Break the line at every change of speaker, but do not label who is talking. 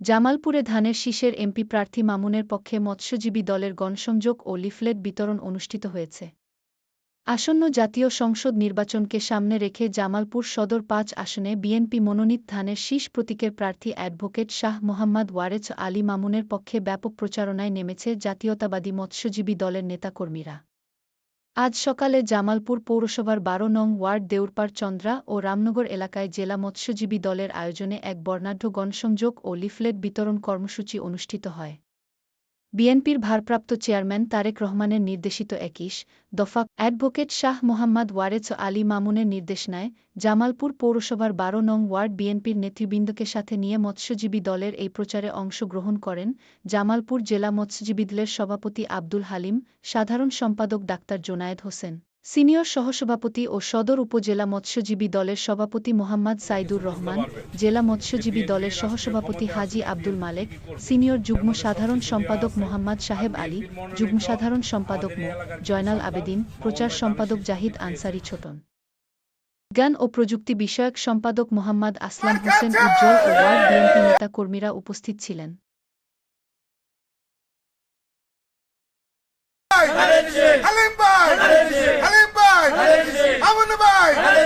জামালপুরে ধানের শীষের এমপি প্রার্থী মামুনের পক্ষে মৎস্যজীবী দলের গণসংযোগ ও লিফলেট বিতরণ অনুষ্ঠিত হয়েছে। আসন্ন জাতীয় সংসদ নির্বাচনকে সামনে রেখে জামালপুর সদর পাঁচ আসনে বিএনপি মনোনীত ধানের শীষ প্রতীকের প্রার্থী অ্যাডভোকেট শাহ মোহাম্মদ ওয়ারেছ আলী মামুনের পক্ষে ব্যাপক প্রচারণায় নেমেছে জাতীয়তাবাদী মৎস্যজীবী দলের নেতাকর্মীরা। আজ সকালে জামালপুর পৌরসভার বারো নং ওয়ার্ড দেউরপাড় চন্দ্রা ও রামনগর এলাকায় জেলা মৎস্যজীবী দলের আয়োজনে এক বর্ণাঢ্য গণসংযোগ ও লিফলেট বিতরণ কর্মসূচি অনুষ্ঠিত হয়। বিএনপির ভারপ্রাপ্ত চেয়ারম্যান তারেক রহমানের নির্দেশিত একিশ দফা অ্যাডভোকেট শাহ মোহাম্মদ ওয়ারেছ আলী মামুনের নির্দেশনায় জামালপুর পৌরসভার বারো নং ওয়ার্ড বিএনপির নেতৃবৃন্দকে সাথে নিয়ে মৎস্যজীবী দলের এই প্রচারে অংশগ্রহণ করেন জামালপুর জেলা মৎস্যজীবী দলের সভাপতি আব্দুল হালিম, সাধারণ সম্পাদক ডাক্তার জোনায়েদ হোসেন। সিনিয়র সহসভাপতি ও সদর উপজেলা মৎস্যজীবী দলের সভাপতি মোহাম্মদ সাইদুর রহমান, জেলা মৎস্যজীবী দলের সহসভাপতি হাজি আব্দুল মালেক, সিনিয়র যুগ্ম সাধারণ সম্পাদক মোহাম্মদ সাহেব আলী, যুগ্ম সাধারণ সম্পাদক মো. জয়নাল আবেদিন, প্রচার সম্পাদক জাহিদ আনসারি ছোটন। জ্ঞান ও প্রযুক্তি বিষয়ক সম্পাদক মোহাম্মদ আসলাম হোসেন উজ্জ্বল ও ওয়ার্ড বিএনপি নেতা কর্মীরা উপস্থিত ছিলেন।
right.